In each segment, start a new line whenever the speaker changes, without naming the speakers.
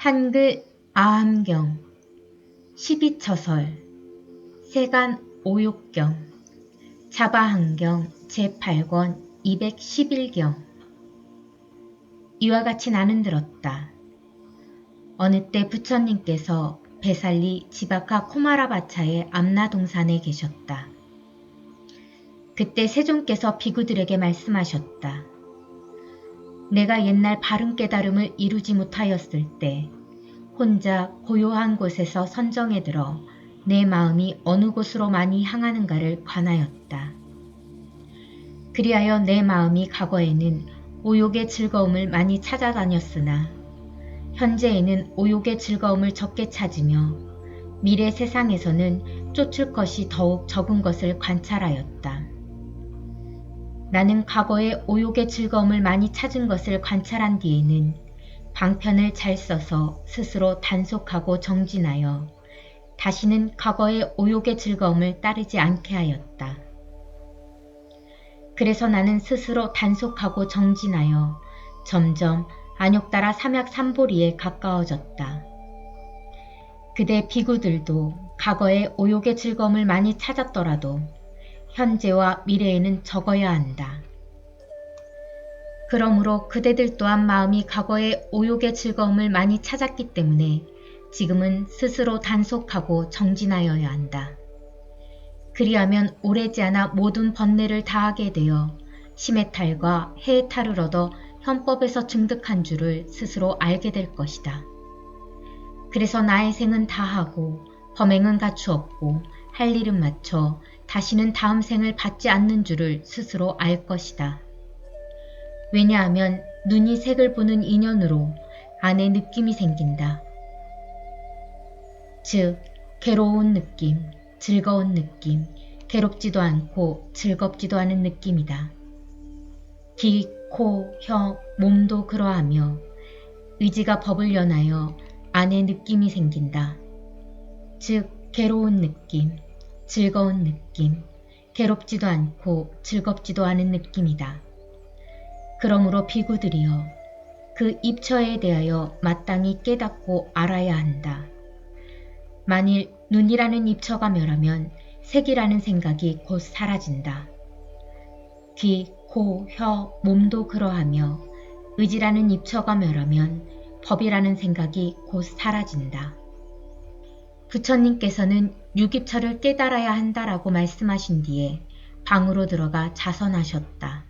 한글 아함경 12처설 세간 오욕경 자바한경 제8권 211경 이와 같이 나는 들었다. 어느 때 부처님께서 베살리 지바카 코마라바차의 암나동산에 계셨다. 그때 세종께서 비구들에게 말씀하셨다. 내가 옛날 바른 깨달음을 이루지 못하였을 때 혼자 고요한 곳에서 선정에 들어 내 마음이 어느 곳으로 많이 향하는가를 관하였다. 그리하여 내 마음이 과거에는 오욕의 즐거움을 많이 찾아다녔으나 현재에는 오욕의 즐거움을 적게 찾으며 미래 세상에서는 쫓을 것이 더욱 적은 것을 관찰하였다. 나는 과거에 오욕의 즐거움을 많이 찾은 것을 관찰한 뒤에는 방편을 잘 써서 스스로 단속하고 정진하여 다시는 과거의 오욕의 즐거움을 따르지 않게 하였다. 그래서 나는 스스로 단속하고 정진하여 점점 안욕 따라 삼약 삼보리에 가까워졌다. 그대 비구들도 과거의 오욕의 즐거움을 많이 찾았더라도 현재와 미래에는 적어야 한다. 그러므로 그대들 또한 마음이 과거의 오욕의 즐거움을 많이 찾았기 때문에 지금은 스스로 단속하고 정진하여야 한다. 그리하면 오래지 않아 모든 번뇌를 다하게 되어 심의 탈과 해의 탈을 얻어 현법에서 증득한 줄을 스스로 알게 될 것이다. 그래서 나의 생은 다하고 범행은 갖추었고 할 일은 마쳐 다시는 다음 생을 받지 않는 줄을 스스로 알 것이다. 왜냐하면 눈이 색을 보는 인연으로 안에 느낌이 생긴다. 즉, 괴로운 느낌, 즐거운 느낌, 괴롭지도 않고 즐겁지도 않은 느낌이다. 귀, 코, 혀, 몸도 그러하며 의지가 법을 연하여 안에 느낌이 생긴다. 즉, 괴로운 느낌, 즐거운 느낌, 괴롭지도 않고 즐겁지도 않은 느낌이다. 그러므로 비구들이여 그 입처에 대하여 마땅히 깨닫고 알아야 한다. 만일 눈이라는 입처가 멸하면 색이라는 생각이 곧 사라진다. 귀, 코, 혀, 몸도 그러하며 의지라는 입처가 멸하면 법이라는 생각이 곧 사라진다. 부처님께서는 유기처를 깨달아야 한다라고 말씀하신 뒤에 방으로 들어가 자선하셨다.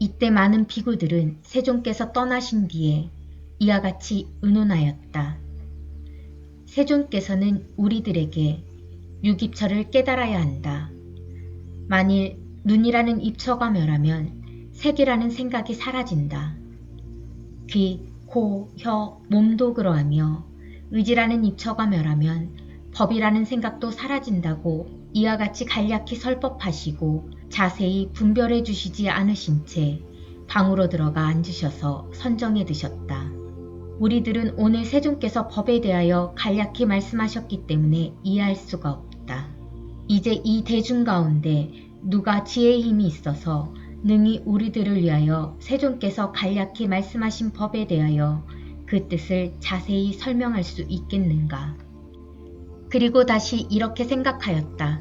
이때 많은 비구들은 세종께서 떠나신 뒤에 이와 같이 의논하였다. 세종께서는 우리들에게 유기처를 깨달아야 한다. 만일 눈이라는 입처가 멸하면 색이라는 생각이 사라진다. 귀, 코, 혀, 몸도 그러하며 의지라는 입처가 멸하면 법이라는 생각도 사라진다고 이와 같이 간략히 설법하시고 자세히 분별해 주시지 않으신 채 방으로 들어가 앉으셔서 선정해 드셨다. 우리들은 오늘 세종께서 법에 대하여 간략히 말씀하셨기 때문에 이해할 수가 없다. 이제 이 대중 가운데 누가 지혜의 힘이 있어서 능히 우리들을 위하여 세종께서 간략히 말씀하신 법에 대하여 그 뜻을 자세히 설명할 수 있겠는가. 그리고 다시 이렇게 생각하였다.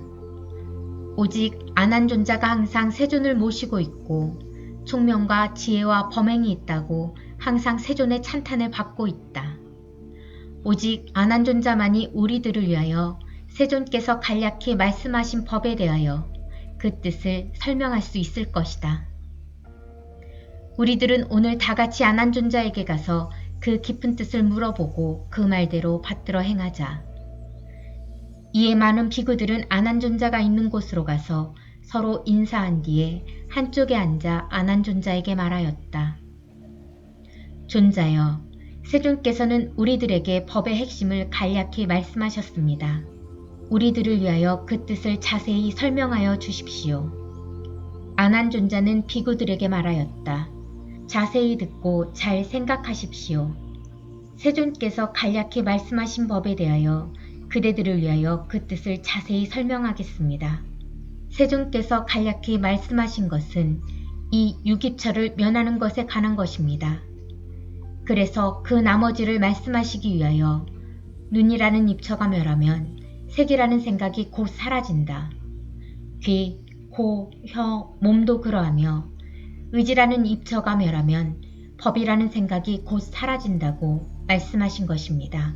오직 안한 존자가 항상 세존을 모시고 있고 총명과 지혜와 범행이 있다고 항상 세존의 찬탄을 받고 있다. 오직 안한 존자만이 우리들을 위하여 세존께서 간략히 말씀하신 법에 대하여 그 뜻을 설명할 수 있을 것이다. 우리들은 오늘 다 같이 안한 존자에게 가서 그 깊은 뜻을 물어보고 그 말대로 받들어 행하자. 이에 많은 비구들은 안한존자가 있는 곳으로 가서 서로 인사한 뒤에 한쪽에 앉아 안한존자에게 말하였다. 존자여, 세존께서는 우리들에게 법의 핵심을 간략히 말씀하셨습니다. 우리들을 위하여 그 뜻을 자세히 설명하여 주십시오. 안한존자는 비구들에게 말하였다. 자세히 듣고 잘 생각하십시오. 세존께서 간략히 말씀하신 법에 대하여 그대들을 위하여 그 뜻을 자세히 설명하겠습니다. 세종께서 간략히 말씀하신 것은 이 유기처를 면하는 것에 관한 것입니다. 그래서 그 나머지를 말씀하시기 위하여 눈이라는 입처가 멸하면 색이라는 생각이 곧 사라진다. 귀, 코, 혀, 몸도 그러하며 의지라는 입처가 멸하면 법이라는 생각이 곧 사라진다고 말씀하신 것입니다.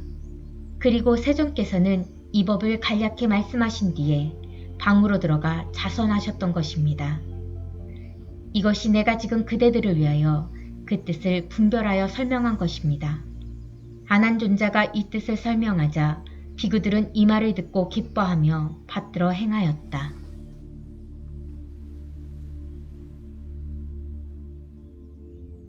그리고 세존께서는 이 법을 간략히 말씀하신 뒤에 방으로 들어가 자선하셨던 것입니다. 이것이 내가 지금 그대들을 위하여 그 뜻을 분별하여 설명한 것입니다. 아난 존자가 이 뜻을 설명하자 비구들은 이 말을 듣고 기뻐하며 받들어 행하였다.